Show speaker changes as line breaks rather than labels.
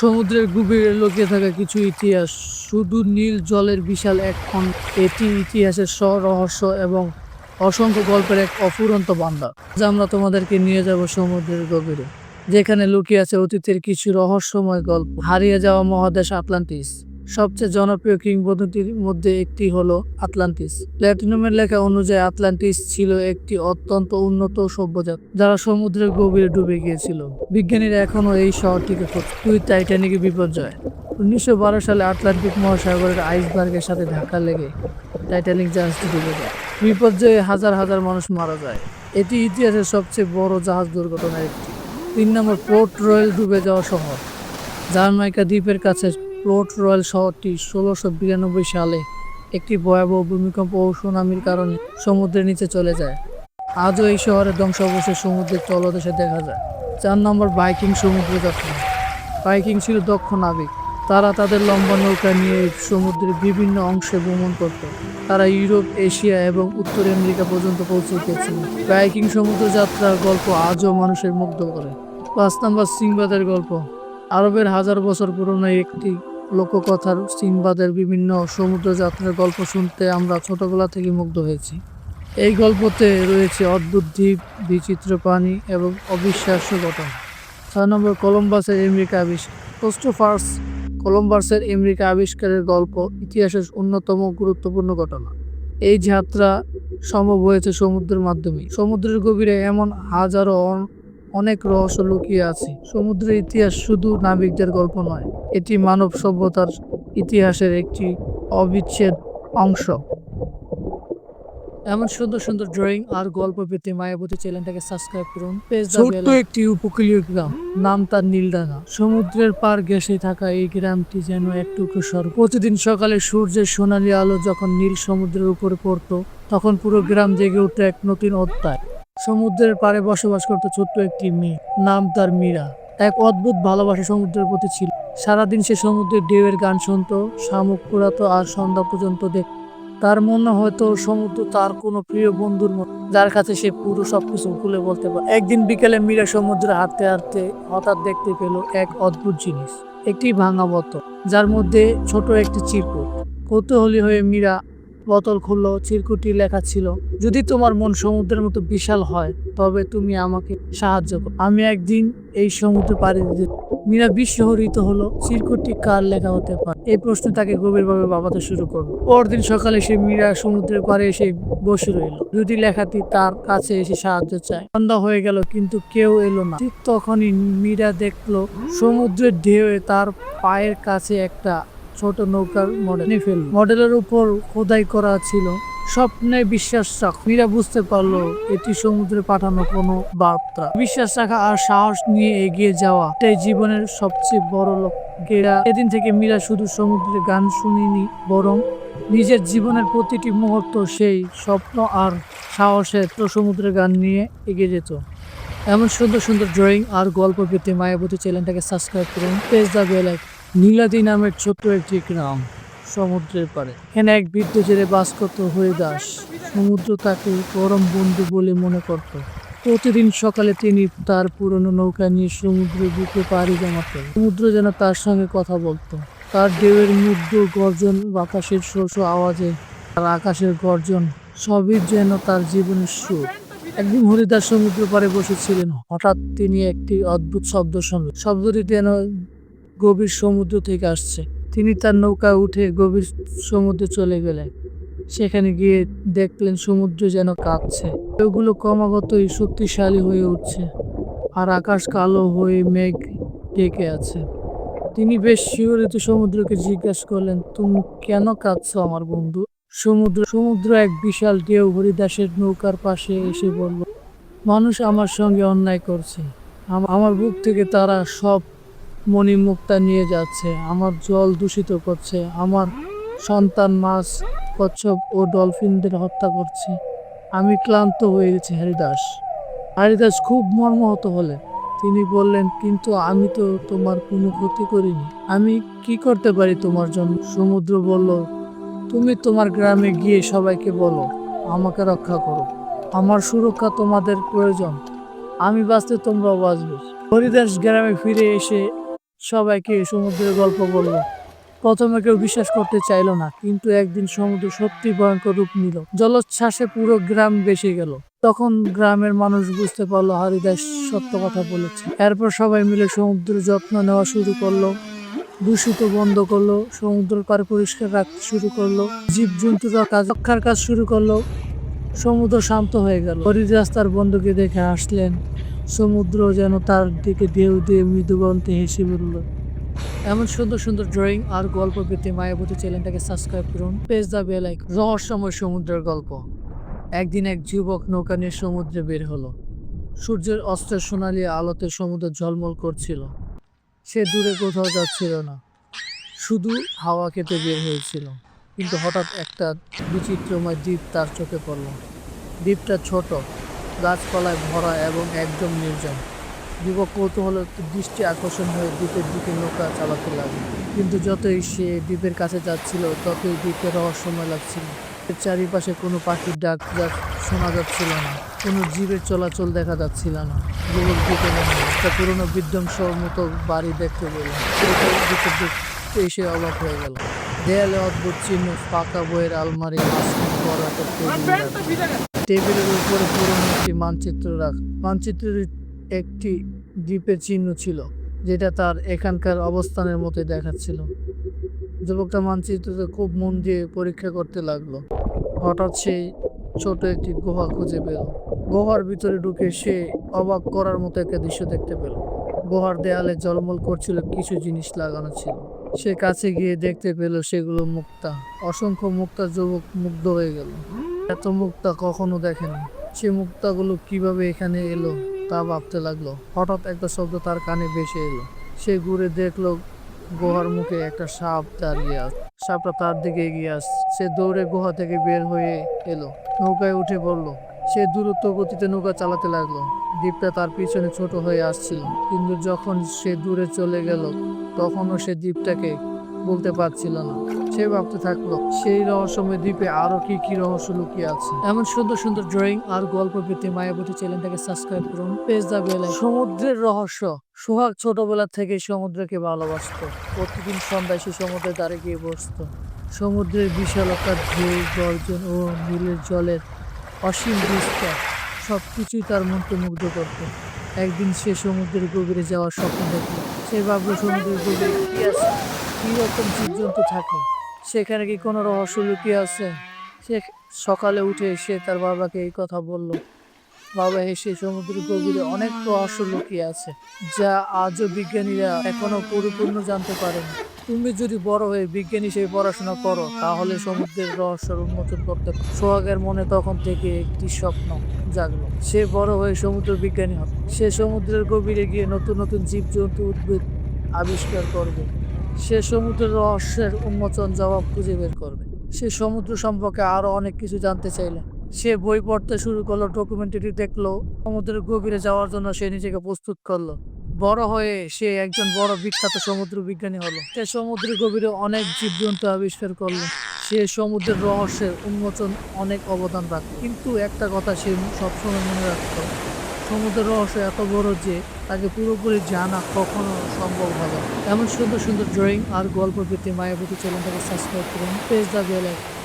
সমুদ্রের গভীরে লুকিয়ে থাকা কিছু ইতিহাস। শুধু নীল জলের বিশাল এক খণ্ড এটি ইতিহাসের স্বরহস্য এবং অসংখ্য গল্পের এক অফুরন্ত বান্ধা যা আমরা তোমাদেরকে নিয়ে যাব সমুদ্রের গভীরে, যেখানে লুকিয়ে আছে অতীতের কিছু রহস্যময় গল্প। হারিয়ে যাওয়া মহাদেশ আটলান্টিস। সবচেয়ে জনপ্রিয় কিংবদন্তির মধ্যে একটি হলো আটলান্টিস। প্ল্যাটিনামের লেখা অনুযায়ী আটলান্টিস ছিল একটি অত্যন্ত উন্নত সভ্যজাত, যারা সমুদ্রের গভীরে ডুবে গিয়েছিল। বিজ্ঞানীরা এখনও এই শহরটিকে খোঁজ। তুই টাইটানিকের বিপর্যয়। উনিশশো বারো সালে আটলান্টিক মহাসাগরের আইসবার্গের সাথে ধাক্কা লেগে টাইটানিক জাহাজটি ডুবে যায়। বিপর্যয়ে হাজার হাজার মানুষ মারা যায়। এটি ইতিহাসের সবচেয়ে বড় জাহাজ দুর্ঘটনার একটি। তিন নম্বর পোর্ট রয়্যাল ডুবে যাওয়া শহর। জার্মাইকা দ্বীপের কাছে পোর্ট রয়্যাল শহরটি ষোলোশো বিরানব্বই সালে একটি ভয়াবহ ভূমিকম্প ও সুনামির কারণে সমুদ্রের নিচে চলে যায়। আজও এই শহরের ধ্বংসাবশেষ সমুদ্রের তলদেশে দেখা যায়। চার নম্বর বাইকিং সমুদ্র যাত্রা বাইকিং ছিল দক্ষ নাবিক। তারা তাদের লম্বা নৌকা নিয়ে সমুদ্রের বিভিন্ন অংশে ভ্রমণ করত। তারা ইউরোপ, এশিয়া এবং উত্তর আমেরিকা পর্যন্ত পৌঁছে গিয়েছিল। বাইকিং সমুদ্র যাত্রার গল্প আজও মানুষের মুগ্ধ করে। পাঁচ নম্বর সিংবাদের গল্প। আরবের হাজার বছর পুরনো একটি লোককথার সিংবাদের বিভিন্ন সমুদ্র যাত্রার গল্প শুনতে আমরা ছোটবেলা থেকে মুগ্ধ হয়েছি। এই গল্পতে রয়েছে অদ্ভুত দ্বীপ, বিচিত্র প্রাণী এবং অবিশ্বাস্য ঘটনা ছয় নম্বর কলম্বাসের আমেরিকা আবিষ্কার। ক্রিস্টোফার্স কলম্বাসের আমেরিকা আবিষ্কারের গল্প ইতিহাসের অন্যতম গুরুত্বপূর্ণ ঘটনা। এই যাত্রা সম্ভব হয়েছে সমুদ্রের মাধ্যমে সমুদ্রের গভীরে এমন হাজারো অনেক রহস্য লুকিয়ে আছে। সমুদ্রের ইতিহাস শুধু নাবিকদের গল্প নয় এটি মানব সভ্যতার ইতিহাসের একটি অবিচ্ছেদ অংশ। এমন সুন্দর সুন্দর ড্রয়িং আর গল্প পেতে মায়াবতী চ্যানেলটাকে সাবস্ক্রাইব করুন। ছোট্ট একটি উপকূলীয় গ্রাম নাম তার নীলডাঙ্গা। সমুদ্রের পার ঘেঁষে থাকা এই গ্রামটি যেন একটুকু স্বর্গ। প্রতিদিন সকালে সূর্যের সোনালী আলো যখন নীল সমুদ্রের উপরে পড়তো তখন পুরো গ্রাম জেগে উঠতো এক নতুন অধ্যায়। সমুদ্রের পাড়ে বসবাস করতো ছোট্ট একটি মেয়ে, নাম তার মীরা। এক অদ্ভুত ভালোবাসা সমুদ্রের প্রতি ছিল। সারাদিন সে সমুদ্রের ঢেউয়ের গান শুনতো, শামুক কুড়াতো আর সন্ধ্যা পর্যন্ত দেখ তার মনে হয়তো সমুদ্র তার কোনো প্রিয় বন্ধুর মতো, যার কাছে সে পুরো সবকিছু খুলে বলতে পারে। একদিন বিকেলে মীরা সমুদ্রে হাঁটতে হাঁটতে হঠাৎ দেখতে পেল এক অদ্ভুত জিনিস, একটি ভাঙা বোতল যার মধ্যে ছোট একটি চিরকুট। কৌতূহলী হয়ে মীরা বোতল খুললো চিরকুটি লেখা ছিল, যদি তোমার মন সমুদ্রের মতো বিশাল হয়, তবে তুমি আমাকে সাহায্য করো। আমি একদিন এই সমুদ্রে পাড়ি দিতে মীরা বিস্মহরিত হলো, চিরকুটটি কার লেখা হতে পারে? এই প্রশ্ন তাকে গভীরভাবে ভাবাতে শুরু করল। পরদিন সকালে সে মীরা সমুদ্রের পাড়ে এসে বসে রইল। যদি লেখাটি তার কাছে এসে সাহায্য চায়। সন্ধ্যা হয়ে গেল, কিন্তু কেউ এলো না। ঠিক তখনই মীরা দেখল, সমুদ্রের ঢেউয়ে তার পায়ের কাছে একটা ছোট নৌকার মডেল মডেলের উপর খোদাই করা ছিল। স্বপ্নে বিশ্বাস রাখ। মীরা বুঝতে পারল এটি সমুদ্রে পাঠানো কোনো বার্তা। বিশ্বাস রাখা আর সাহস নিয়ে এগিয়ে যাওয়া এটাই জীবনের সবচেয়ে বড় লক্ষ্যেরা এদিন থেকে মীরা শুধু সমুদ্রের গান শুনিনি বরং নিজের জীবনের প্রতিটি মুহূর্ত সেই স্বপ্ন আর সাহসের তো সমুদ্রের গান নিয়ে এগিয়ে যেত। এমন সুন্দর সুন্দর ড্রয়িং আর গল্প পেতে মায়াবতী চ্যানেলটাকে সাবস্ক্রাইব করুন। পেজ দ্য বেল নীলাদি নামের ছোট্ট একটি গ্রাম সমুদ্রের পারে এখানে এক বৃদ্ধ জেলে বাস করত হরিদাস সমুদ্র তাকে পরম বন্ধু বলে মনে করত। প্রতিদিন সকালে তিনি তার পুরনো নৌকা নিয়ে সমুদ্রের বুকে পাড়ি জমাতেন। সমুদ্র যেন তার সঙ্গে কথা বলতো। তার ঢেউয়ের মুগ্ধ গর্জন, বাতাসের শোষ আওয়াজে তার আকাশের গর্জন, সবই যেন তার জীবনের সুর। একদিন হরিদাস সমুদ্র পাড়ে বসেছিলেন। হঠাৎ তিনি একটি অদ্ভুত শব্দ শুনলেন। শব্দটি যেন গভীর সমুদ্র থেকে আসছে। তিনি তার নৌকা উঠে গভীর সমুদ্রে চলে গেলেন। সেখানে গিয়ে দেখলেন সমুদ্র যেন কাঁপছে। ওগুলো ক্রমাগতই শক্তিশালী হয়ে উঠছে আর আকাশ কালো হয়ে মেঘ ঢেকে আছে। তিনি বেশ শিহরিত সমুদ্রকে জিজ্ঞাসা করলেন, তুমি কেন কাঁদছো আমার বন্ধু? সমুদ্র সমুদ্র এক বিশাল ঢেউ হরিদাসের নৌকার পাশে এসে বলল, মানুষ আমার সঙ্গে অন্যায় করছে। আমার বুক থেকে তারা সব মণিমুক্তা নিয়ে যাচ্ছে, আমার জল দূষিত করছে, আমার সন্তান মাছ, কচ্ছপ ও ডলফিনদের হত্যা করছে। আমি ক্লান্ত হয়ে গেছি হরিদাস। হরিদাস খুব মর্মাহত হলেন তিনি বললেন, কিন্তু আমি তো তোমার কোনো ক্ষতি করিনি। আমি কি করতে পারি তোমার জন্য? সমুদ্র বলল, তুমি তোমার গ্রামে গিয়ে সবাইকে বলো, আমাকে রক্ষা করো। আমার সুরক্ষা তোমাদের প্রয়োজন। আমি বাঁচতে তোমরাও বাঁচবে। হরিদাস গ্রামে ফিরে এসে সবাইকে সমুদ্রের গল্প বলল। প্রথমে কেউ বিশ্বাস করতে চাইলো না, কিন্তু একদিন সমুদ্র সত্যি ভয়ঙ্কর রূপ নিল। জলোচ্ছ্বাসে পুরো গ্রাম বেসে গেল। তখন গ্রামের মানুষ বুঝতে পারল হরিদাস সত্য কথা বলেছে। এরপর সবাই মিলে সমুদ্রের যত্ন নেওয়া শুরু করল। দূষিত বন্ধ করল সমুদ্র পার পরিষ্কার রাখতে শুরু করল। জীব জন্তুরা কাজ, রক্ষার কাজ শুরু করল। সমুদ্র শান্ত হয়ে গেল। হরিদাস তার বন্ধুকে দেখে হাসলেন। সমুদ্র যেন তার দিকে ঢেউ দিয়ে মৃদুবন্তে হেসে বলল, এমন সুন্দর সুন্দর ড্রয়িং আর গল্প পেতে মায়াবতী চ্যানেলটাকে সাবস্ক্রাইব করুন। Press the bell icon. রহস্যময় সমুদ্রের গল্প। একদিন এক যুবক নৌকা নিয়ে সমুদ্রে বের হলো। সূর্যের অস্তের সোনালি আলোতে সমুদ্র ঝলমল করছিল। সে দূরে কোথাও যাচ্ছিল না। শুধু হাওয়া খেতে বের হয়েছিল। কিন্তু হঠাৎ একটা বিচিত্রময় দ্বীপ তার চোখে পড়ল। দ্বীপটা ছোট। গাছপালায় ভরা এবং একদম নির্জন। যুবক কৌতূহল দৃষ্টি আকর্ষণ হয়ে দ্বীপের দিকে নৌকা চালাতে লাগল। কিন্তু যতই সে দ্বীপের কাছে যাচ্ছিল, ততই দ্বীপের রহস্যময় লাগছিল। চারিপাশে কোনো পাখির ডাক ডাক শোনা যাচ্ছিল না, কোনো জীবের চলাচল দেখা যাচ্ছিল না। যুবক দিকে একটা পুরনো বিধ্বংসর মতো বাড়ি দেখতে পেল। এসে অবাক হয়ে গেল। দেয়ালে অদ্ভুত চিহ্ন ফাঁকা বইয়ের আলমারি টেবিল রাখা। টেবিলের উপরে পুরনো একটি মানচিত্র রাখ, মানচিত্রের একটি দ্বীপের চিহ্ন ছিল, যেটা তার এখানকার অবস্থানের মতো দেখাচ্ছিল। যুবকটা মানচিত্রতে খুব মন দিয়ে পরীক্ষা করতে লাগল। হঠাৎ সেই ছোট একটি গুহা খুঁজে পেল। গুহার ভিতরে ঢুকে সে অবাক করার মতো একটা দৃশ্য দেখতে পেল। গুহার দেয়ালে জলমল করছিল কিছু জিনিস লাগানো ছিল। সে কাছে গিয়ে দেখতে পেল সেগুলো মুক্তা। অসংখ্য মুক্তা যুবক মুগ্ধ হয়ে গেল। এত মুক্তা কখনো দেখেনি। সে মুক্তাগুলো কীভাবে এখানে এলো তা ভাবতে লাগল। হঠাৎ একটা শব্দ তার কানে ভেসে এলো। সে ঘুরে দেখল গুহার মুখে একটা সাপ দাঁড়িয়ে আছে সাপটা তার দিকে এগিয়ে আসছে সে দৌড়ে গুহা থেকে বের হয়ে এলো। নৌকায় উঠে পড়ল। সে দূরত্ব গতিতে নৌকা চালাতে লাগল। দ্বীপটা তার পিছনে ছোট হয়ে আসছিল। কিন্তু যখন সে দূরে চলে গেল, তখনও সে দ্বীপটাকে বলতে পারছিল না। সে ভাবতে থাকল, সেই রহস্যময় দ্বীপে আরও কি কি রহস্য লুকিয়ে আছে? এমন সুন্দর সুন্দর ড্রয়িং আর গল্প পেতে মায়াবতী চ্যানেলটাকে সাবস্ক্রাইব করুন, পেজ দা বেল সমুদ্রের রহস্য। সোহাগ ছোটবেলা থেকে সমুদ্রকে ভালোবাসতো। প্রতিদিন সন্ধ্যায় সে সমুদ্রে দাঁড়িয়ে গিয়ে বসতো। সমুদ্রের বিশালতার ঢেউ, গর্জন ও নীলের জলের অসীম বিস্তার সব কিছুই তার মনকে মুগ্ধ করত। একদিন সে সমুদ্রের গভীরে যাওয়ার স্বপ্ন দেখল। সে ভাবলো সমুদ্রের গভীরে কি আছে? কি রকম জীবজন্তু থাকে? সেখানে কি কোনো রহস্য লুকিয়ে আছে? সে সকালে উঠে সে তার বাবাকে এই কথা বলল। বাবা হেসে সমুদ্রের গভীরে অনেক রহস্য লুকিয়ে আছে, যা আজও বিজ্ঞানীরা এখনও পরিপূর্ণ জানতে পারেনি। তুমি যদি বড় হয়ে বিজ্ঞানী হিসেবে পড়াশোনা করো, তাহলে সমুদ্রের রহস্যের উন্মোচন করতে সোহাগের মনে তখন থেকে একটি স্বপ্ন জাগলো। সে বড় হয়ে সমুদ্র বিজ্ঞানী হবে। সে সমুদ্রের গভীরে গিয়ে নতুন নতুন জীবজন্তু উদ্ভিদ আবিষ্কার করবে। সে সমুদ্রের রহস্যের উন্মোচন জবাব খুঁজে বের করবে। সে সমুদ্র সম্পর্কে আরও অনেক কিছু জানতে চাইলে। সে বই পড়তে শুরু করল ডকুমেন্টারি দেখল, সমুদ্রের গভীরে যাওয়ার জন্য সে নিজেকে প্রস্তুত করল। বড় হয়ে সে একজন বড় বিখ্যাত সমুদ্র বিজ্ঞানী হলো। সে সমুদ্রের গভীরে অনেক জীবজন্তু আবিষ্কার করল। সে সমুদ্রের রহস্যের উন্মোচন অনেক অবদান রাখে। কিন্তু একটা কথা সে সবসময় মনে রাখতো সমুদ্রের রহস্য এত বড় যে তাকে পুরোপুরি জানা কখনো সম্ভব হবে। এমন সুন্দর সুন্দর ড্রয়িং আর গল্প পেতে মায়াবতী চ্যানেলটাকে সাবস্ক্রাইব করুন পেজ দ্য বেল আইকন